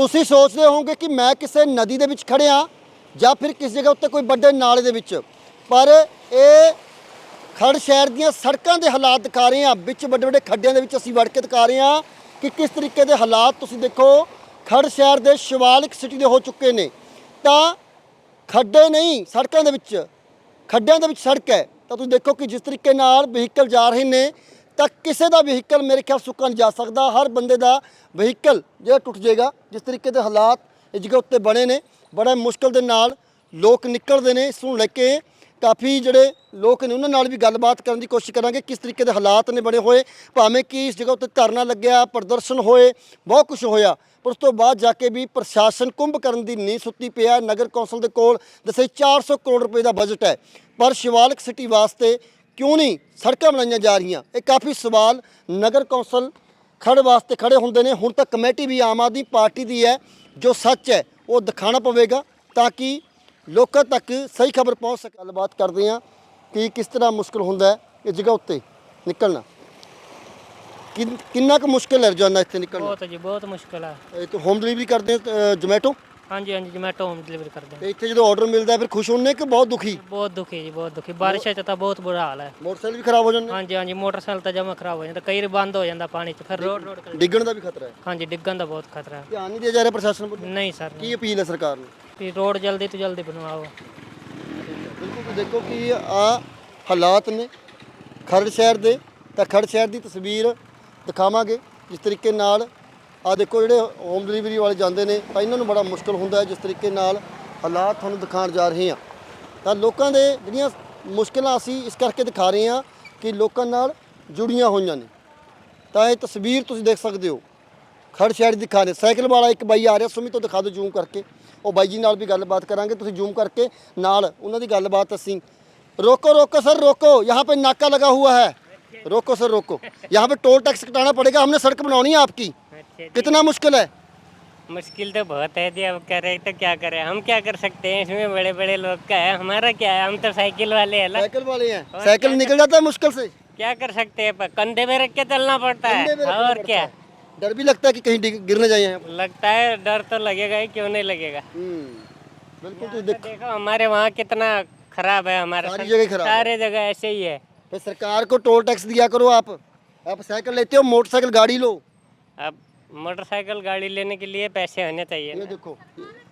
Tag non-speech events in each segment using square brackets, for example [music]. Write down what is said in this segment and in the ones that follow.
ਤੁਸੀਂ ਸੋਚਦੇ ਹੋਵੋਗੇ ਕਿ ਮੈਂ ਕਿਸੇ ਨਦੀ ਦੇ ਵਿੱਚ ਖੜਿਆ ਜਾਂ ਫਿਰ ਕਿਸੇ ਜਗ੍ਹਾ ਉੱਤੇ ਕੋਈ ਵੱਡੇ ਨਾਲੇ ਦੇ ਵਿੱਚ। ਪਰ ਇਹ ਖੜ ਸ਼ਹਿਰ ਦੀਆਂ ਸੜਕਾਂ ਦੇ ਹਾਲਾਤ ਦਿਖਾ ਰਹੇ ਹਾਂ। ਵਿੱਚ ਵੱਡੇ ਵੱਡੇ ਖੱਡਿਆਂ ਦੇ ਵਿੱਚ ਅਸੀਂ ਵੜ ਕੇ ਦਿਖਾ ਰਹੇ ਹਾਂ ਕਿ ਕਿਸ ਤਰੀਕੇ ਦੇ ਹਾਲਾਤ ਤੁਸੀਂ ਦੇਖੋ ਖੜ ਸ਼ਹਿਰ ਦੇ ਸ਼ਿਵਾਲਿਕ ਸਿਟੀ ਦੇ ਹੋ ਚੁੱਕੇ ਨੇ। ਤਾਂ ਖੱਡੇ ਨਹੀਂ, ਸੜਕਾਂ ਦੇ ਵਿੱਚ। ਖੱਡਿਆਂ ਦੇ ਵਿੱਚ ਸੜਕ ਹੈ। ਤਾਂ ਤੁਸੀਂ ਦੇਖੋ ਕਿ ਜਿਸ ਤਰੀਕੇ ਨਾਲ ਵਹੀਕਲ ਜਾ ਰਹੇ ਨੇ ਤਾਂ ਕਿਸੇ ਦਾ ਵਹੀਕਲ ਮੇਰੇ ਖਿਆਲ ਸੁੱਕਾ ਨਹੀਂ ਜਾ ਸਕਦਾ। ਹਰ ਬੰਦੇ ਦਾ ਵਹੀਕਲ ਜਿਹੜਾ ਟੁੱਟ ਜਾਏਗਾ, ਜਿਸ ਤਰੀਕੇ ਦੇ ਹਾਲਾਤ ਇਸ ਜਗ੍ਹਾ ਉੱਤੇ ਬਣੇ ਨੇ, ਬੜਾ ਮੁਸ਼ਕਲ ਦੇ ਨਾਲ ਲੋਕ ਨਿਕਲਦੇ ਨੇ। ਇਸ ਨੂੰ ਲੈ ਕੇ ਕਾਫੀ ਜਿਹੜੇ ਲੋਕ ਨੇ, ਉਹਨਾਂ ਨਾਲ ਵੀ ਗੱਲਬਾਤ ਕਰਨ ਦੀ ਕੋਸ਼ਿਸ਼ ਕਰਾਂਗੇ, ਕਿਸ ਤਰੀਕੇ ਦੇ ਹਾਲਾਤ ਨੇ ਬਣੇ ਹੋਏ, ਭਾਵੇਂ ਕਿ ਇਸ ਜਗ੍ਹਾ ਉੱਤੇ ਧਰਨਾ ਲੱਗਿਆ, ਪ੍ਰਦਰਸ਼ਨ ਹੋਏ, ਬਹੁਤ ਕੁਝ ਹੋਇਆ, ਪਰ ਉਸ ਤੋਂ ਬਾਅਦ ਜਾ ਕੇ ਵੀ ਪ੍ਰਸ਼ਾਸਨ ਕੁੰਭ ਕਰਨ ਦੀ ਨੀਂਦ ਸੁੱਤੀ ਪਿਆ ਨਗਰ ਕੌਂਸਲ ਦੇ ਕੋਲ, ਦੱਸੇ 400 ਕਰੋੜ ਰੁਪਏ ਦਾ ਬਜਟ ਹੈ। ਪਰ ਸ਼ਿਵਾਲਿਕ ਸਿਟੀ ਵਾਸਤੇ ਕਿਉਂ ਨਹੀਂ? ਸੜਕਾਂ ਬਣਾਈਆਂ ਜਾ ਰਹੀਆਂ। ਇਹ ਕਾਫੀ ਸਵਾਲ ਨਗਰ ਕੌਂਸਲ ਖੜ ਵਾਸਤੇ ਖੜੇ ਹੁੰਦੇ ਨੇ। ਹੁਣ ਤੱਕ ਕਮੇਟੀ ਵੀ ਆਮ ਆਦਮੀ ਪਾਰਟੀ ਦੀ ਹੈ ਜੋ ਸੱਚ ਹੈ ਉਹ ਦਿਖਾਣਾ ਪਵੇਗਾ ਤਾਂ ਕਿ ਲੋਕਾਂ ਤੱਕ ਸਹੀ ਖਬਰ ਪਹੁੰਚ ਸਕੇ। ਗੱਲਬਾਤ ਕਰਦੇ ਹਾਂ ਕਿ ਕਿਸ ਤਰ੍ਹਾਂ ਮੁਸ਼ਕਲ ਹੁੰਦਾ ਹੈ ਇਸ ਜਗ੍ਹਾ ਉੱਤੇ ਨਿਕਲਣਾ। ਕਿੰਨ- ਕਿੰਨਾ ਕੁ ਮੁਸ਼ਕਲ ਹੈ ਰੋਜ਼ਾਨਾ ਇੱਥੇ ਨਿਕਲਣਾ? ਬਹੁਤ ਜੀ ਬਹੁਤ ਮੁਸ਼ਕਲ ਹੈ। ਇਹ ਤਾਂ ਹੋਮ ਡਿਲੀਵਰੀ ਕਰਦੇ ਜੋਮੈਟੋ ਹਾਂਜੀ ਹਾਂਜੀ ਜਮੈਟੋ ਹੋਮ ਡਿਲੀਵਰੀ ਕਰਦੇ ਹਾਂ। ਤੇ ਇੱਥੇ ਜਦੋਂ ਆਰਡਰ ਮਿਲਦਾ ਫਿਰ ਖੁਸ਼ ਹੁੰਨੇ ਕਿ ਬਹੁਤ ਦੁਖੀ? ਬਹੁਤ ਦੁਖੀ ਜੀ ਬਹੁਤ ਦੁਖੀ। ਬਾਰਿਸ਼ਾਂ 'ਚ ਤਾਂ ਬਹੁਤ ਬੁਰਾ ਹਾਲ ਹੈ। ਮੋਟਰਸਾਈਕਲ ਵੀ ਖਰਾਬ ਹੋ ਜਾਂਦੇ? ਹਾਂਜੀ ਹਾਂਜੀ ਮੋਟਰਸਾਈਕਲ ਤਾਂ ਜਮਾ ਖਰਾਬ ਹੋ ਜਾਂਦਾ। ਕਈ ਵਾਰ ਬੰਦ ਹੋ ਜਾਂਦਾ ਪਾਣੀ 'ਚ ਫਿਰ ਰੋਡ ਰੋਡ ਡਿੱਗਣ ਦਾ ਵੀ ਖਤਰਾ ਹੈ? ਹਾਂਜੀ ਡਿੱਗਣ ਦਾ ਬਹੁਤ ਖਤਰਾ ਹੈ। ਧਿਆਨ ਨਹੀਂ ਦਿਆ ਜਾ ਰਿਹਾ ਪ੍ਰਸ਼ਾਸਨ ਵੱਲੋਂ? ਨਹੀਂ ਸਰ ਕੀ ਅਪੀਲ ਹੈ ਸਰਕਾਰ ਨੂੰ? ਵੀ ਰੋਡ ਜਲਦੀ ਤੋਂ ਜਲਦੀ ਬਣਵਾਓ। ਬਿਲਕੁਲ ਦੇਖੋ ਕਿ ਆ ਹਾਲਾਤ ਨੇ। ਖਰੜ ਸ਼ਹਿਰ ਦੇ ਤਾਂ ਖਰੜ ਸ਼ਹਿਰ ਦੀ ਤਸਵੀਰ ਦਿਖਾਵਾਂਗੇ ਜਿਸ ਤਰੀਕੇ ਨਾਲ ਆ ਦੇਖੋ ਜਿਹੜੇ ਹੋਮ ਡਿਲੀਵਰੀ ਵਾਲੇ ਜਾਂਦੇ ਨੇ ਤਾਂ ਇਹਨਾਂ ਨੂੰ ਬੜਾ ਮੁਸ਼ਕਲ ਹੁੰਦਾ ਹੈ ਜਿਸ ਤਰੀਕੇ ਨਾਲ ਹਾਲਾਤ ਤੁਹਾਨੂੰ ਦਿਖਾਉਣ ਜਾ ਰਹੇ ਹਾਂ ਤਾਂ ਲੋਕਾਂ ਦੇ ਜਿਹੜੀਆਂ ਮੁਸ਼ਕਲਾਂ ਅਸੀਂ ਇਸ ਕਰਕੇ ਦਿਖਾ ਰਹੇ ਹਾਂ ਕਿ ਲੋਕਾਂ ਨਾਲ ਜੁੜੀਆਂ ਹੋਈਆਂ ਨੇ ਤਾਂ ਇਹ ਤਸਵੀਰ ਤੁਸੀਂ ਦੇਖ ਸਕਦੇ ਹੋ ਖੜ ਸ਼ਹਿਰ ਦੀ ਦਿਖਾ ਰਹੇ ਸਾਈਕਲ ਵਾਲਾ ਇੱਕ ਬਾਈ ਆ ਰਿਹਾ ਸੁਮੀ ਤੋਂ ਦਿਖਾ ਦਿਓ ਜ਼ੂਮ ਕਰਕੇ ਉਹ ਬਾਈ ਜੀ ਨਾਲ ਵੀ ਗੱਲਬਾਤ ਕਰਾਂਗੇ ਤੁਸੀਂ ਜ਼ੂਮ ਕਰਕੇ ਨਾਲ ਉਹਨਾਂ ਦੀ ਗੱਲਬਾਤ ਅਸੀਂ रोको रोको सर रोको यहाँ पे नाका लगा हुआ है रोको सर रोको यहाँ पे टोल टैक्स कटाना पड़ेगा हमने सड़क बनवानी है आपकी कितना मुश्किल है? मुश्किल तो बहुत है जी अब करे तो क्या करें? हम क्या कर सकते हैं इसमें? बड़े बड़े लोग का है। हमारा क्या है? हम तो साइकिल वाले हैं साइकिल वाले हैं। साइकिल निकल जाता है मुश्किल से। क्या कर सकते हैं? पर कंधे में रख के चलना पड़ता है। और क्या? डर भी लगता है कि कहीं गिरने जाए लगता है डर तो लगेगा ही क्यों नहीं लगेगा? हम्म, बिल्कुल तो तो देख देखो हमारे वहाँ कितना खराब है हमारा सारी जगह खराब सारे जगह ऐसे ही है। फिर सरकार को टोल टैक्स दिया करो आप। आप साइकिल लेते हो मोटरसाइकिल गाड़ी लो। अब मोटरसाइकिल गाड़ी लेने के लिए पैसे होने चाहिए ये देखो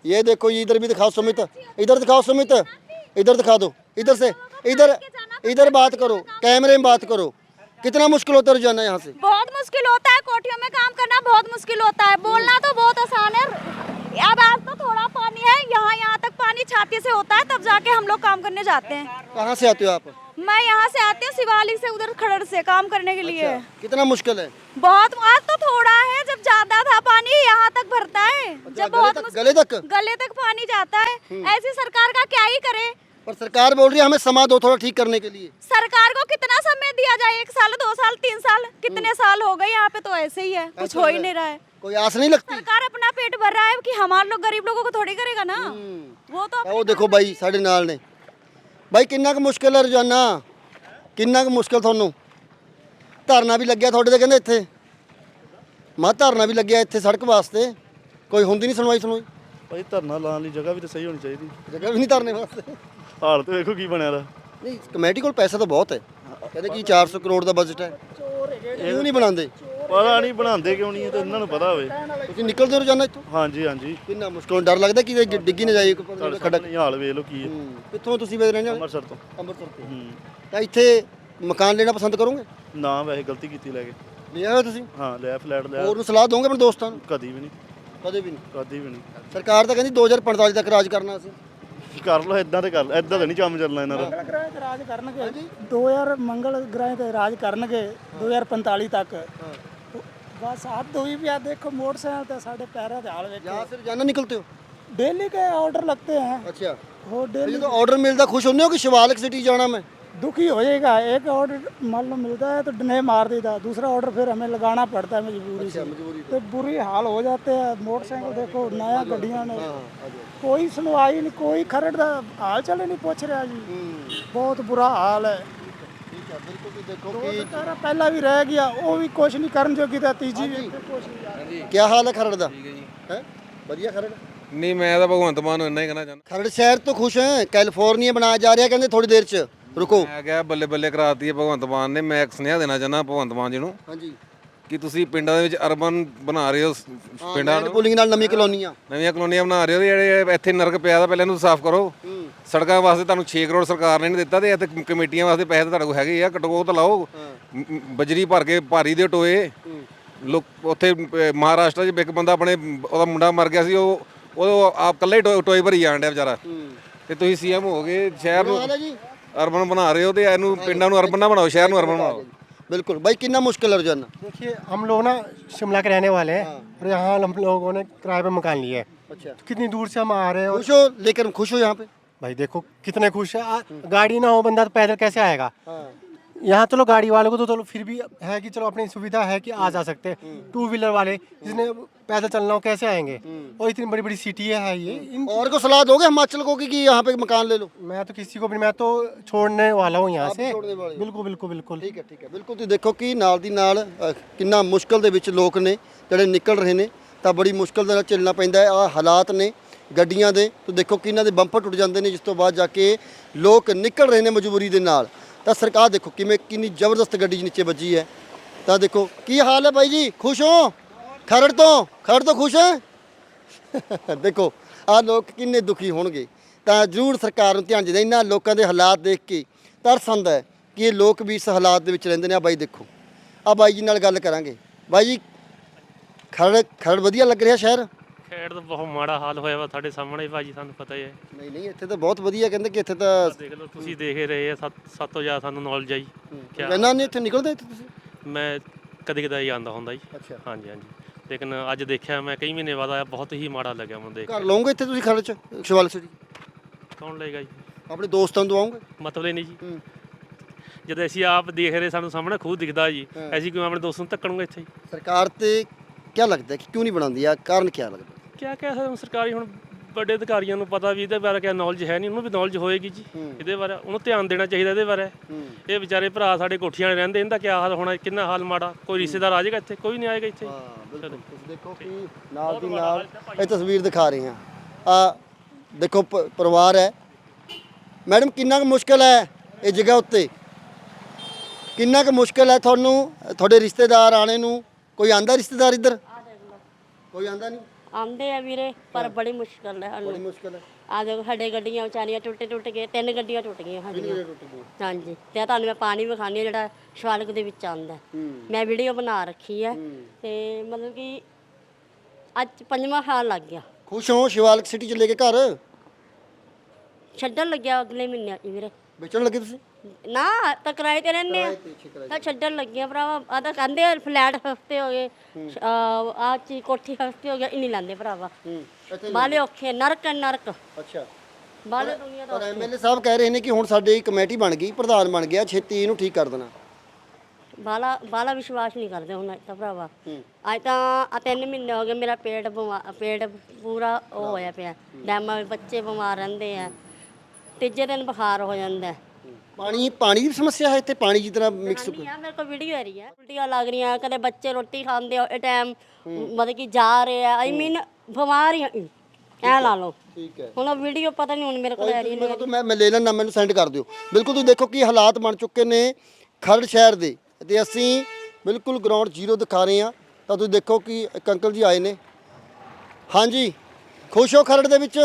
ये देखो ये इधर भी दिखाओ सुमित। इधर दिखाओ सुमित। इधर दिखा दो। इधर से इधर इधर बात करो कैमरे में बात करो। कितना मुश्किल होता है रोज़ाना यहाँ से। बहुत मुश्किल होता है कोठियों में काम करना बहुत मुश्किल होता है। बोलना तो बहुत आसान है। अब आज तो थोड़ा पानी है यहाँ यहाँ तक पानी छाती से होता है तब जाके हम लोग काम करने जाते हैं। कहाँ से आते हो आप? मैं यहाँ से आती हूँ शिवालिक से उधर खड़ड़ से काम करने के लिए। अच्छा, कितना मुश्किल है? बहुत आज तो थोड़ा है जब ज़्यादा था पानी यहाँ तक भरता है। अच्छा, जब बहुत गले तक, गले तक? गले तक पानी जाता है। हम्म। ऐसी सरकार का क्या ही करे? पर सरकार बोल रही है हमें समा दो थोड़ा ठीक करने के लिए। सरकार को कितना समय दिया जाए? एक साल दो साल तीन साल? कितने हम्म। साल हो गए यहाँ पे? तो ऐसे ही है। कुछ हो ही नहीं रहा है। कोई आस नहीं लगती। सरकार अपना पेट भर रहा है कि हमारे लोग गरीब लोगों को थोड़ी करेगा ना? हम्म। वो तो वो देखो भाई साढ़े नाल ने। भाई किन्ना मुश्किल है रोज़ाना? किन्ना मुश्किल थोनू? ਧਰਨਾ ਵੀ ਲੱਗਿਆ ਤੁਹਾਡੇ ਤੇ ਕਹਿੰਦੇ ਇੱਥੇ। ਮਾ ਧਰਨਾ ਵੀ ਲੱਗਿਆ ਇੱਥੇ ਸੜਕ ਵਾਸਤੇ। ਕੋਈ ਹੁੰਦੀ ਨਹੀਂ ਸੁਣਵਾਈ ਸੁਣਵਾਈ ਭਾਈ ਧਰਨਾ ਲਾਉਣ ਲਈ ਜਗ੍ਹਾ ਵੀ ਤਾਂ ਸਹੀ ਹੋਣੀ ਚਾਹੀਦੀ। ਜਗ੍ਹਾ ਵੀ ਨਹੀਂ ਧਰਨੇ ਵਾਸਤੇ। ਹਾਲਤ ਵੇਖੋ ਕੀ ਬਣਿਆ ਦਾ ਨਹੀਂ ਕਮੇਟੀ ਕੋਲ ਪੈਸਾ ਤਾਂ ਬਹੁਤ ਹੈ। ਕਹਿੰਦੇ ਕਿ 400 ਕਰੋੜ ਦਾ ਬਜਟ ਹੈ। ਕਿਉਂ ਨਹੀਂ ਬਣਾਉਂਦੇ? ਪਤਾ ਨਹੀਂ ਬਣਾਉਂਦੇ ਕਿਉਂ ਨਹੀਂ ਇਹ ਤਾਂ ਇਹਨਾਂ ਨੂੰ ਪਤਾ ਹੋਵੇ। ਤੁਸੀਂ ਨਿਕਲਦੇ ਹੋ ਰੋਜ਼ਾਨਾ ਇੱਥੋਂ? ਹਾਂਜੀ ਹਾਂਜੀ। ਕਿੰਨਾ ਮੁਸ਼ਕਿਲ ਡਰ ਲੱਗਦਾ ਕਿ ਇਹ ਡਿੱਗੀ ਨਾ ਜਾਏ ਖੱਡਾ ਸਾਹਮਣੇ ਹਾਲ ਵੇਖ ਲਓ ਕੀ ਹੈ। ਕਿੱਥੋਂ ਤੁਸੀਂ ਵੇਚ ਰਹਿੰਦੇ ਹੋ? ਅੰਮ੍ਰਿਤਸਰ ਤੋਂ। ਅੰਮ੍ਰਿਤਸਰ ਤੋਂ। ਹੂੰ ਤਾਂ ਇੱਥੇ ਮਕਾਨ ਲੈਣਾ ਪਸੰਦ ਕਰੋਗੇ? ਨਾ ਵੈਸੇ ਗਲਤੀ ਕੀਤੀ ਲੈ ਕੇ ਲਿਆ ਹੋਇਆ ਤੁਸੀਂ ਹਾਂ ਲਿਆ ਫਲੈਟ ਲਿਆ ਹੋਰ ਨੂੰ ਸਲਾਹ ਦੋਗੇ ਆਪਣੇ ਦੋਸਤਾਂ ਨੂੰ ਕਦੀ ਵੀ ਨਹੀਂ ਕਦੇ ਵੀ ਨਹੀਂ ਕਦੀ ਵੀ ਨਹੀਂ ਸਰਕਾਰ ਤਾਂ ਕਹਿੰਦੀ 2045 ਤੱਕ ਰਾਜ ਕਰਨਾ ਅਸੀਂ ਕਰ ਲਓ ਇਦਾਂ ਤੇ ਕਰ ਲਓ ਇਦਾਂ ਤਾਂ ਨਹੀਂ ਕੰਮ ਚੱਲਣਾ ਇਹਨਾਂ ਦਾ ਗ੍ਰਹਿ ਤੇ ਰਾਜ ਕਰਨਗੇ 2000 ਮੰਗਲ ਗ੍ਰਹਿ ਤੇ ਰਾਜ ਕਰਨਗੇ 2045 ਤੱਕ ਬਸ ਹੱਦ ਹੋਈ ਵੀ ਆ ਦੇਖੋ ਮੋਟਰਸਾਈਕਲ ਤੇ ਸਾਡੇ ਪੈਰਾਂ ਦੇ ਹਾਲ ਵੇਖੋ ਜਾਂ ਫਿਰ ਜਾਨਾ ਨਿਕਲਤੇ ਹੋ डेली के ऑर्डर लगते हैं ਅੱਛਾ वो ਫਿਰ डेली ਜਦੋਂ ਆਰਡਰ ਮਿਲਦਾ ਖੁਸ਼ ਹੁੰਦੇ ਹੋ ਕਿ ਸ਼ਿਵਾਲਿਕ ਸਿਟੀ ਜਾਣਾ ਮੈਂ दुखी हो जाएगा एक ऑर्डर मान लो मिलता है तो डने मार देता दूसरा ऑर्डर फिर हमें लगाना पड़ता है मजबूरी से तो बुरी हाल हो जाते हैं मोटरसाइकिल देखो नया गड्डियां ने कोई सुनवाई नहीं कोई खरड़ का हाल चाल ही नहीं पूछ रहा जी बहुत बुरा हाल है ਠੀਕ ਹੈ ਬਿਲਕੁਲ ਤੁਸੀਂ ਦੇਖੋ ਦੋ ਸਰਕਾਰਾਂ ਪਹਿਲਾਂ ਵੀ ਰਹਿ ਗਿਆ ਉਹ ਵੀ ਕੁਛ ਨਹੀਂ ਕਰਨ ਜੋਗੀ ਤਾਂ ਤੀਜੀ ਵੀ ਕੁਛ ਨਹੀਂ ਕੀ ਹਾਲ ਹੈ ਖਰੜ ਦਾ ਹੈ ਵਧੀਆ ਖਰੜ ਨਹੀਂ ਮੈਂ ਤਾਂ ਭਗਵੰਤ ਮਾਨ ਨੂੰ ਇੰਨਾ ਹੀ ਕਹਿਣਾ ਚਾਹੁੰਦਾ ਖਰੜ ਸ਼ਹਿਰ ਤੋਂ ਖੁਸ਼ ਹੈ ਕੈਲੀਫੋਰਨੀਆ ਬਣਾਇਆ ਜਾ ਰਿਹਾ ਕਹਿੰਦੇ ਥੋੜੀ ਦੇਰ ਚ ਰੁਕੋ। ਮੈਂ ਕਿਹਾ ਬੱਲੇ ਬੱਲੇ ਕਰਾਤੀ ਹੈ ਭਗਵੰਤ ਮਾਨ ਨੇ ਮੈਂ ਇੱਕ ਸੁਨੇਹਾ ਦੇਣਾ ਚਾਹੁੰਦਾ ਭਗਵੰਤ ਮਾਨ ਜੀ ਨੂੰ ਹਾਂਜੀ। ਕਿ ਤੁਸੀਂ ਪਿੰਡਾਂ ਦੇ ਵਿੱਚ ਅਰਬਨ ਬਣਾ ਰਹੇ ਹੋ ਸ- ਪਿੰਡਾਂ ਨੂੰ। ਪੁਲਿੰਗ ਨਾਲ ਨਵੀਂ ਕਲੋਨੀਆਂ। ਨਵੀਆਂ ਕਲੋਨੀਆਂ ਬਣਾ ਰਹੇ ਹੋ ਜਿਹੜੇ ਇੱਥੇ ਨਰਕ ਪਿਆ ਦਾ ਪਹਿਲਾਂ ਇਹਨੂੰ ਸਾਫ਼ ਕਰੋ। ਸੜਕਾਂ ਵਾਸਤੇ ਤੁਹਾਨੂੰ 6 ਕਰੋੜ ਸਰਕਾਰ ਨੇ ਨਹੀਂ ਦਿੱਤਾ ਤੇ ਇੱਥੇ ਕਮੇਟੀਆਂ ਵਾਸਤੇ ਪੈਸੇ ਤਾਂ ਤੁਹਾਡੇ ਕੋਲ ਹੈਗੇ ਆ ਘੱਟੋ ਉਹ ਤਾਂ ਲਾਓ। ਮ- ਮ- ਬਜਰੀ ਭਰ ਕੇ ਭਾਰੀ ਦੇ ਟੋਏ। ਲੋਕ ਉੱਥੇ ਅਹ, ਮਹਾਰਾਸ਼ਟਰ 'ਚ ਇੱਕ ਬੰਦਾ ਆਪਣੇ ਉਹਦਾ ਮੁੰਡਾ ਮਰ ਗਿਆ ਸੀ ਉਹ ਉਹ ਆਪ ਇਕੱਲਾ ਹੀ ਟੋਏ- ਭਰੀ ਜਾਣ ਡਿਆ ਵਿਚਾਰਾ। ਤੇ ਤੁਸੀਂ ਸੀਐਮ ਹੋ ਗਏ ਸ਼ਹਿਰ ਨੂੰ ਹੈ ਜੀ ਅਰਬਨ ਬਣਾ ਰਹੇ ਹੋ ਤੇ ਇਹਨੂੰ ਪਿੰਡਾਂ ਨੂੰ ਅਰਬਨ ਨਾ ਬਣਾਓ ਸ਼ਹਿਰ ਨੂੰ ਅਰਬਨ ਬਣਾਓ बिल्कुल भाई कितना मुश्किल है रोजाना देखिए हम लोग ना शिमला के रहने वाले हैं और यहाँ हम लोगों ने किराए पे मकान लिया है अच्छा तो कितनी दूर से हम आ रहे हैं और खुश हो लेकिन खुश हो यहाँ पे भाई देखो कितने खुश है गाड़ी ना हो बंदा तो पैदल कैसे आएगा यहाँ चलो गाड़ी वालों को तो चलो फिर भी है कि चलो अपनी सुविधा है कि आ जा सकते हैं टू व्हीलर वाले जिसने पैदल चलना हो कैसे आएंगे और इतनी बड़ी बड़ी सिटी है ये इन और को सलाह दोगे हिमाचल को कि कि यहाँ पे मकान ले लो मैं तो किसी को भी मैं तो छोड़ने वाला हूँ यहाँ से छोड़ने वाले हो। बिल्कुल बिल्कुल बिल्कुल ਠੀਕ ਹੈ ਠੀਕ ਹੈ ਬਿਲਕੁਲ ਤੁਸੀਂ ਦੇਖੋ ਕਿ ਨਾਲ ਦੀ ਨਾਲ ਅ, ਕਿੰਨਾ ਮੁਸ਼ਕਲ ਦੇ ਵਿੱਚ ਲੋਕ ਨੇ ਜਿਹੜੇ ਨਿਕਲ ਰਹੇ ਨੇ ਤਾਂ ਬੜੀ ਮੁਸ਼ਕਲ ਦੇ ਨਾਲ ਚੱਲਣਾ ਪੈਂਦਾ ਹੈ ਆ ਹਾਲਾਤ ਨੇ ਗੱਡੀਆਂ ਦੇ ਤੁਸੀਂ ਦੇਖੋ ਕਿ ਇਹਨਾਂ ਦੇ ਬੰਪਰ ਟੁੱਟ ਜਾਂਦੇ ਨੇ ਜਿਸ ਤੋਂ ਬਾਅਦ ਜਾ ਕੇ ਲੋਕ ਨਿਕਲ ਰਹੇ ਨੇ ਮਜਬੂਰੀ ਦੇ ਨਾਲ ਤਾਂ ਸਰਕਾਰ ਦੇਖੋ ਕਿਵੇਂ ਕਿੰਨੀ ਜ਼ਬਰਦਸਤ ਗੱਡੀ 'ਚ ਨੀਚੇ ਵੱਜੀ ਹੈ। ਤਾਂ ਦੇਖੋ, ਕੀ ਹਾਲ ਹੈ ਬਾਈ ਜੀ? ਖੁਸ਼ ਹੋ? ਖਰੜ ਤੋਂ? ਖਰੜ ਤੋਂ ਖੁਸ਼ ਹੈ? [laughs] ਦੇਖੋ, ਆ ਲੋਕ ਕਿੰਨੇ ਦੁਖੀ ਹੋਣਗੇ। ਤਾਂ ਜ਼ਰੂਰ ਸਰਕਾਰ ਨੂੰ ਧਿਆਨ ਦੇਣਾ ਇਹਨਾਂ ਲੋਕਾਂ ਦੇ ਹਾਲਾਤ ਦੇਖ ਕੇ ਤਰਸ ਆਉਂਦਾ ਹੈ ਕਿ ਇਹ ਲੋਕ ਵੀ ਇਸ ਹਾਲਾਤ ਦੇ ਵਿੱਚ ਰਹਿੰਦੇ ਨੇ। ਆ ਬਾਈ ਦੇਖੋ, ਆ ਬਾਈ ਜੀ ਨਾਲ ਗੱਲ ਕਰਾਂਗੇ। ਬਾਈ ਜੀ, ਖਰੜ ਖਰੜ ਵਧੀਆ ਲੱਗ ਰਿਹਾ ਸ਼ਹਿਰ? ਖੇਡ ਤਾਂ ਬਹੁਤ ਮਾੜਾ ਹਾਲ ਹੋਇਆ ਵਾ ਤੁਹਾਡੇ ਸਾਹਮਣੇ ਹੀ ਭਾਜੀ ਸਾਨੂੰ ਪਤਾ ਹੀ ਹੈ। ਨਹੀਂ ਨਹੀਂ ਇੱਥੇ ਤਾਂ ਬਹੁਤ ਵਧੀਆ ਕਹਿੰਦੇ ਕਿ ਇੱਥੇ ਤਾਂ ਦੇਖ ਲਓ ਤੁਸੀਂ ਦੇਖ ਹੀ ਰਹੇ ਆ ਸੱਤ ਸੱਤ ਤੋਂ ਜ਼ਿਆਦਾ ਸਾਨੂੰ ਨੌਲੇਜ ਆਈ ਕਿਆ? ਇਹਨਾਂ ਨੇ ਇੱਥੇ ਨਿਕਲਦਾ ਇੱਥੇ ਤੁਸੀਂ? ਮੈਂ ਕਦੇ ਕਦੇ ਹੀ ਆਉਂਦਾ ਹੁੰਦਾ ਜੀ। ਅੱਛਾ। ਹਾਂਜੀ ਹਾਂਜੀ। ਲੇਕਿਨ ਅੱਜ ਦੇਖਿਆ ਮੈਂ ਕਈ ਮਹੀਨੇ ਬਾਅਦ ਆਇਆ ਬਹੁਤ ਹੀ ਮਾੜਾ ਲੱਗਿਆ ਮੈਨੂੰ ਦੇਖ ਘਰ ਲਓਗੇ ਇੱਥੇ ਤੁਸੀਂ ਖਰੜ ਚ ਸ਼ਿਵਾਲਿਕ ਸਿਟੀ? ਕੌਣ ਲਏਗਾ ਜੀ? ਆਪਣੇ ਦੋਸਤਾਂ ਨੂੰ ਦਵਾਓਗੇ? ਮਤਲਬ ਹੀ ਨਹੀਂ ਜੀ। ਹੂੰ। ਜਦ ਅਸੀਂ ਆਪ ਦੇਖ ਰਹੇ ਸਾਨੂੰ ਸਾਹਮਣੇ ਖੂਦ ਦਿਖਦਾ ਜੀ। ਅਸੀਂ ਕਿਉਂ ਆਪਣੇ ਦੋਸਤ ਨੂੰ ਧੱਕਣਗੇ ਇੱਥੇ? ਸਰਕਾਰ ਤੇ ਕੀ ਲੱਗਦਾ ਕਿ ਕਿਉਂ ਨਹੀਂ ਬਣਾਉਂਦੀ? ਆ ਕਾਰਨ ਕੀ ਲੱਗਦਾ? ਕਿਆ ਕਹਿ ਸਕਦੇ ਹਾਂ ਸਰਕਾਰੀ ਹੁਣ ਵੱਡੇ ਅਧਿਕਾਰੀਆਂ ਨੂੰ ਪਤਾ ਵੀ ਇਹਦੇ ਬਾਰੇ ਕਿਆ ਨੌਲੇਜ ਹੈ ਨਹੀਂ ਉਹਨੂੰ ਵੀ ਨੌਲੇਜ ਹੋਏਗੀ ਜੀ। ਇਹਦੇ ਬਾਰੇ ਉਹਨੂੰ ਧਿਆਨ ਦੇਣਾ ਚਾਹੀਦਾ ਇਹਦੇ ਬਾਰੇ। ਇਹ ਵਿਚਾਰੇ ਭਰਾ ਸਾਡੇ ਕੋਠੀਆਂ 'ਚ ਰਹਿੰਦੇ ਇਹਦਾ ਕੀ ਹਾਲ ਹੋਣਾ ਕਿੰਨਾ ਹਾਲ ਮਾੜਾ ਕੋਈ ਰਿਸ਼ਤੇਦਾਰ ਆ ਜਾਏਗਾ ਇੱਥੇ ਕੋਈ ਨਹੀਂ ਆਏਗਾ ਇੱਥੇ। ਹਾਂ ਬਿਲਕੁਲ। ਤੁਸੀਂ ਦੇਖੋ ਕਿ ਨਾਲ ਦੀ ਨਾਲ ਇਹ ਤਸਵੀਰ ਦਿਖਾ ਰਹੇ ਹਾਂ। ਆ ਦੇਖੋ ਪ- ਪਰਿਵਾਰ ਹੈ। ਮੈਡਮ ਕਿੰਨਾ ਕੁ ਮੁਸ਼ਕਲ ਹੈ ਇਹ ਜਗ੍ਹਾ ਉੱਤੇ? ਕਿੰਨਾ ਕੁ ਮੁਸ਼ਕਲ ਹੈ ਤੁਹਾਨੂੰ ਤੁਹਾਡੇ ਰਿਸ਼ਤੇਦਾਰ ਆਣੇ ਨੂੰ? ਕੋਈ ਆਂਦਾ ਰਿਸ਼ਤੇਦਾਰ ਇੱਧਰ? ਕੋਈ ਆਂਦਾ ਨਹੀਂ? ਆਉਂਦੇ ਆ ਵੀਰੇ ਪਰ ਬੜੀ ਮੁਸ਼ਕਲ ਹੈ ਬੜੀ ਸਾਨੂੰ ਮੁਸ਼ਕਲ ਹੈ। ਆ ਦੇਖੋ ਸਾਡੇ ਗੱਡੀਆਂ ਵਿਚਾਰੀਆਂ ਟੁੱਟੇ ਟੁੱਟ ਗਏ ਤਿੰਨ ਗੱਡੀਆਂ ਟੁੱਟ ਗਈਆਂ ਸਾਡੀਆਂ। ਹਾਂਜੀ ਤੇ ਤੁਹਾਨੂੰ ਮੈਂ ਪਾਣੀ ਵਿਖਾਣੀ ਜਿਹੜਾ ਸ਼ਵਾਲਕ ਦੇ ਵਿੱਚ ਆਉਂਦਾ ਹੈ। ਮੈਂ ਵੀਡੀਓ ਬਣਾ ਰੱਖੀ ਹੈ ਤੇ ਮਤਲਬ ਕਿ ਅੱਜ ਪੰਜਵਾਂ ਹਾਲ ਲੱਗ ਗਿਆ। ਖੁਸ਼ ਹੋ ਸ਼ਿਵਾਲਿਕ ਸਿਟੀ ਚ ਲੈ ਕੇ ਘਰ? ਛੱਡਣ ਲੱਗਿਆ ਅਗਲੇ ਮਹੀਨੇ ਹੀ ਵੀਰੇ। ਵੇਚਣ ਲੱਗੇ ਤੁਸੀਂ? ਨਾ ਤਾਂ ਕਿਰਾਏ ਤੇ ਰਹਿੰਦੇ ਆ। ਤਾਂ ਛੱਡਣ ਲੱਗਿਆ ਭਰਾਵਾ। ਆ ਤਾਂ ਕਹਿੰਦੇ ਆ ਫਲੈਟ ਹਫ਼ਤੇ ਹੋ ਗਏ। ਆ ਚੀ ਕੋਠੀ ਹਫ਼ਤੇ ਹੋ ਗਿਆ ਇਹ ਨਹੀਂ ਲੈਂਦੇ ਭਰਾਵਾ। ਬਾਲੇ ਔਖੇ ਨਰਕ ਹੈ ਨਰਕ। ਅੱਛਾ। ਬਾਲੇ ਦੁਨੀਆ ਦਾ ਪਰ ਐਮਐਲਏ ਸਾਹਿਬ ਕਹਿ ਰਹੇ ਨੇ ਕਿ ਹੁਣ ਸਾਡੀ ਕਮੇਟੀ ਬਣ ਗਈ ਪ੍ਰਧਾਨ ਬਣ ਗਿਆ ਛੇਤੀ ਇਹਨੂੰ ਠੀਕ ਕਰ ਦੇਣਾ। ਬਾਲਾ ਬਾਲਾ ਵਿਸ਼ਵਾਸ ਨਹੀਂ ਕਰਦੇ ਹੁਣ ਤਾਂ ਭਰਾਵਾ। ਅੱਜ ਤਾਂ ਆ ਤਿੰਨ ਮਹੀਨੇ ਹੋ ਗਏ ਮੇਰਾ ਪੇਟ ਪੇਟ ਪੂਰਾ ਉਹ ਹੋਇਆ ਪਿਆ। ਡੈਮਾਂ ਬੱਚੇ ਬਿਮਾਰ ਰਹਿੰਦੇ ਆ। ਤੀਜੇ ਦਿਨ ਬੁਖਾਰ ਹੋ ਜਾਂਦਾ। ਪਾਣੀ ਪਾਣੀ ਦੀ ਸਮੱਸਿਆ ਹੈ ਇੱਥੇ? ਪਾਣੀ ਜਿਸ ਤਰ੍ਹਾਂ ਮਿਕਸ ਆਉਂਦੀ ਆ ਮੇਰੇ ਕੋਲ ਵੀਡੀਓ ਆ ਰਹੀ ਹੈ ਉਲਟੀਆਂ ਲੱਗ ਰਹੀਆਂ ਕਦੇ ਬੱਚੇ ਰੋਟੀ ਖਾਂਦੇ ਹੋ ਇਹ ਟਾਈਮ ਮਤਲਬ ਕਿ ਜਾ ਰਹੇ ਆ। ਆਈ ਮੀਨ ਬਿਮਾਰ ਹੀ ਆ। ਐ ਲਾ ਲਓ। ਠੀਕ ਹੈ। ਹੁਣ ਵੀਡੀਓ ਪਤਾ ਨਹੀਂ ਹੁਣ ਮੇਰੇ ਕੋਲ ਆ ਰਹੀ ਕਿਹਾ ਮੈਂ ਮੈਂ ਲੈ ਲੈਣਾ ਮੈਨੂੰ ਸੈਂਡ ਕਰ ਦਿਓ। ਬਿਲਕੁਲ ਤੁਸੀਂ ਦੇਖੋ ਕੀ ਹਾਲਾਤ ਬਣ ਚੁੱਕੇ ਨੇ ਖਰੜ ਸ਼ਹਿਰ ਦੇ। ਤੇ ਅਸੀਂ ਬਿਲਕੁਲ ਗਰਾਊਂਡ ਜ਼ੀਰੋ ਦਿਖਾ ਰਹੇ ਹਾਂ। ਤਾਂ ਤੁਸੀਂ ਦੇਖੋ ਕਿ ਇੱਕ ਅੰਕਲ ਜੀ ਆਏ ਨੇ। ਹਾਂਜੀ ਖੁਸ਼ ਹੋ ਖਰੜ ਦੇ ਵਿੱਚ?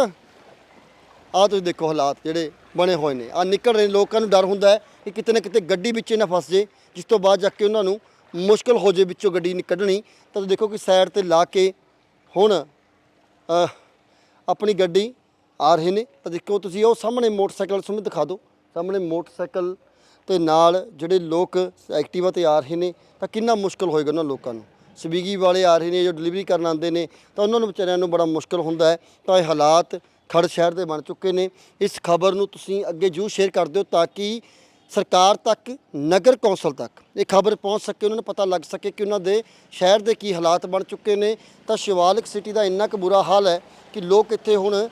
ਆਹ ਤੁਸੀਂ ਦੇਖੋ ਹਾਲਾਤ ਜਿਹੜੇ ਬਣੇ ਹੋਏ ਨੇ। ਆ ਨਿਕਲ ਰਹੇ ਨੇ, ਲੋਕਾਂ ਨੂੰ ਡਰ ਹੁੰਦਾ ਹੈ ਕਿ ਕਿਤੇ ਨਾ ਕਿਤੇ ਗੱਡੀ ਵਿੱਚ ਨਾ ਫਸ ਜੇ ਜਿਸ ਤੋਂ ਬਾਅਦ ਜਾ ਕੇ ਉਹਨਾਂ ਨੂੰ ਮੁਸ਼ਕਲ ਹੋ ਜੇ ਵਿੱਚੋਂ ਗੱਡੀ ਕੱਢਣੀ। ਤਾਂ ਤੁਸੀਂ ਦੇਖੋ ਕਿ ਸਾਈਡ ਤੇ ਲਾ ਕੇ ਹੁਣ ਆਪਣੀ ਗੱਡੀ ਆ ਰਹੇ ਨੇ। ਤਾਂ ਦੇਖੋ ਤੁਸੀਂ ਉਹ ਸਾਹਮਣੇ ਮੋਟਰਸਾਈਕਲ ਸੁਣ ਦਿਖਾ ਦਿਓ। ਸਾਹਮਣੇ ਮੋਟਰਸਾਈਕਲ ਤੇ ਨਾਲ ਜਿਹੜੇ ਲੋਕ ਐਕਟਿਵਾ ਤੇ ਆ ਰਹੇ ਨੇ ਤਾਂ ਕਿੰਨਾ ਮੁਸ਼ਕਲ ਹੋਏਗਾ ਉਹਨਾਂ ਲੋਕਾਂ ਨੂੰ। ਸਵੀਗੀ ਵਾਲੇ ਆ ਰਹੇ ਨੇ ਜੋ ਡਿਲੀਵਰੀ ਕਰਨ ਆਉਂਦੇ ਨੇ ਤਾਂ ਉਹਨਾਂ ਨੂੰ ਵਿਚਾਰਿਆਂ ਨੂੰ ਬੜਾ ਮੁਸ਼ਕਲ ਹੁੰਦਾ ਹੈ। ਤਾਂ ਇਹ ਹਾਲਾਤ ਖੜ ਸ਼ਹਿਰ ਦੇ ਬਣ ਚੁੱਕੇ ਨੇ। ਇਸ ਖਬਰ ਨੂੰ ਤੁਸੀਂ ਅੱਗੇ ਜੂ ਸ਼ੇਅਰ ਕਰ ਦਿਓ ਤਾਂ ਕਿ ਸਰਕਾਰ ਤੱਕ, ਨਗਰ ਕੌਂਸਲ ਤੱਕ ਇਹ ਖਬਰ ਪਹੁੰਚ ਸਕੇ, ਉਹਨਾਂ ਨੂੰ ਪਤਾ ਲੱਗ ਸਕੇ ਕਿ ਉਹਨਾਂ ਦੇ ਸ਼ਹਿਰ ਦੇ ਕੀ ਹਾਲਾਤ ਬਣ ਚੁੱਕੇ ਨੇ। ਤਾਂ ਸ਼ਿਵਾਲਿਕ ਸਿਟੀ ਦਾ ਇੰਨਾ ਕੁ ਬੁਰਾ ਹਾਲ ਹੈ ਕਿ ਲੋਕ ਇੱਥੇ ਹੁਣ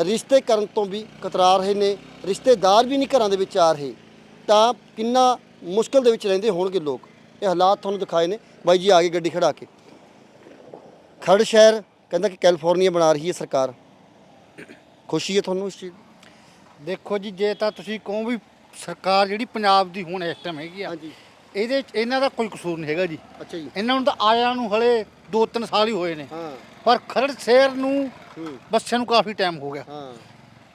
ਰਿਸ਼ਤੇ ਕਰਨ ਤੋਂ ਵੀ ਕਤਰਾ ਰਹੇ ਨੇ, ਰਿਸ਼ਤੇਦਾਰ ਵੀ ਨਹੀਂ ਘਰਾਂ ਦੇ ਵਿੱਚ ਆ ਰਹੇ। ਤਾਂ ਕਿੰਨਾ ਮੁਸ਼ਕਲ ਦੇ ਵਿੱਚ ਰਹਿੰਦੇ ਹੋਣਗੇ ਲੋਕ। ਇਹ ਹਾਲਾਤ ਤੁਹਾਨੂੰ ਦਿਖਾਏ ਨੇ। ਬਾਈ ਜੀ, ਆ ਗਏ ਗੱਡੀ ਖੜਾ ਕੇ। ਖੜ ਸ਼ਹਿਰ, ਕਹਿੰਦਾ ਕਿ ਕੈਲੀਫੋਰਨੀਆ ਬਣਾ ਰਹੀ ਹੈ ਸਰਕਾਰ। ਖੁਸ਼ੀ ਹੈ ਤੁਹਾਨੂੰ ਇਸ ਚੀਜ਼ ਦੀ? ਦੇਖੋ ਜੀ ਜੇ ਤਾਂ ਤੁਸੀਂ ਕਹੋ ਵੀ ਸਰਕਾਰ ਜਿਹੜੀ ਪੰਜਾਬ ਦੀ ਹੁਣ ਇਸ ਟਾਈਮ ਹੈਗੀ ਆ ਹਾਂਜੀ। ਇਹਦੇ 'ਚ ਇਹਨਾਂ ਦਾ ਕੋਈ ਕਸੂਰ ਨਹੀਂ ਹੈਗਾ ਜੀ। ਅੱਛਾ ਜੀ। ਇਹਨਾਂ ਨੂੰ ਤਾਂ ਆਇਆਂ ਨੂੰ ਹਲੇ 2-3 ਸਾਲ ਹੀ ਹੋਏ ਨੇ। ਹਾਂ। ਪਰ ਖਰੜ ਸ਼ਹਿਰ ਨੂੰ ਹੂੰ। ਬੱਸਿਆਂ ਨੂੰ ਕਾਫੀ ਟਾਈਮ ਹੋ ਗਿਆ। ਹਾਂ।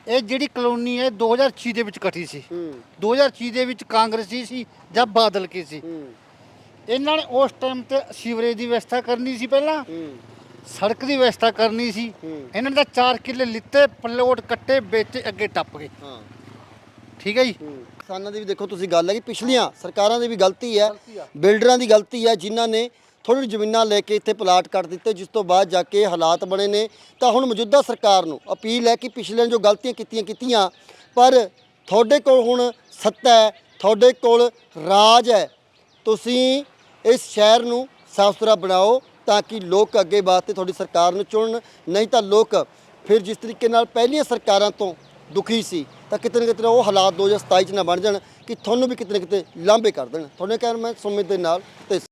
ਇਹ ਜਿਹੜੀ ਕਲੋਨੀ ਹੈ 2006 ਦੇ ਵਿੱਚ ਕਟੀ ਸੀ। ਹੂੰ। 2006 ਦੇ ਵਿੱਚ ਕਾਂਗਰਸੀ ਸੀ ਜਾਂ ਬਾਦਲ ਕੀ ਸੀ। ਹੂੰ। ਇਹਨਾਂ ਨੇ ਉਸ ਟਾਈਮ ਤੇ ਸੀਵਰੇਜ ਦੀ ਵਿਵਸਥਾ ਕਰਨੀ ਸੀ ਪਹਿਲਾਂ। ਹੂੰ। ਸੜਕ ਦੀ ਵਿਵਸਥਾ ਕਰਨੀ ਸੀ। ਇਹਨਾਂ ਨੇ ਤਾਂ 4 ਕਿੱਲੇ ਲਿੱਤੇ ਪਲੋਟ ਕੱਟੇ ਵੇਚੇ ਅੱਗੇ ਟੱਪ ਗਏ। ਹਾਂ। ਠੀਕ ਹੈ ਜੀ? ਕਿਸਾਨਾਂ ਦੀ ਵੀ ਦੇਖੋ ਤੁਸੀਂ ਗੱਲ ਹੈ ਕਿ ਪਿਛਲੀਆਂ ਸਰਕਾਰਾਂ ਦੀ ਵੀ ਗਲਤੀ ਹੈ ਬਿਲਡਰਾਂ ਦੀ ਗਲਤੀ ਹੈ ਜਿਨ੍ਹਾਂ ਨੇ ਥੋੜੀ ਜ਼ਮੀਨਾਂ ਲੈ ਕੇ ਇੱਥੇ ਪਲਾਟ ਕੱਟ ਦਿੱਤੇ ਜਿਸ ਤੋਂ ਬਾਅਦ ਜਾ ਕੇ ਹਾਲਾਤ ਬਣੇ ਨੇ। ਤਾਂ ਹੁਣ ਮੌਜੂਦਾ ਸਰਕਾਰ ਨੂੰ ਅਪੀਲ ਹੈ ਕਿ ਪਿਛਲੀਆਂ ਜੋ ਗਲਤੀਆਂ ਕੀਤੀਆਂ ਕੀਤੀਆਂ ਪਰ ਤੁਹਾਡੇ ਕੋਲ ਹੁਣ ਸੱਤਾ ਹੈ ਤੁਹਾਡੇ ਕੋਲ ਰਾਜ ਹੈ। ਤੁਸੀਂ ਇਸ ਸ਼ਹਿਰ ਨੂੰ ਸਾਫ਼ ਸੁਥਰਾ ਬਣਾਓ ਤਾਂ ਕਿ ਲੋਕ ਅੱਗੇ ਵਾਸਤੇ ਤੁਹਾਡੀ ਸਰਕਾਰ ਨੂੰ ਚੁਣਨ, ਨਹੀਂ ਤਾਂ ਲੋਕ ਫਿਰ ਜਿਸ ਤਰੀਕੇ ਨਾਲ ਪਹਿਲੀਆਂ ਸਰਕਾਰਾਂ ਤੋਂ ਦੁਖੀ ਸੀ, ਤਾਂ ਕਿਤੇ ਨਾ ਕਿਤੇ ਉਹ ਹਾਲਾਤ 2027 ਚ ਨਾ ਬਣ ਜਾਣ ਕਿ ਤੁਹਾਨੂੰ ਵੀ ਕਿਤੇ ਨਾ ਕਿਤੇ ਲਾਂਭੇ ਕਰ ਦੇਣ। ਤੁਹਾਡੇ ਕਹਿਣ ਮੈਂ ਸੁਮਿਤ ਦੇ ਨਾਲ ਤੇ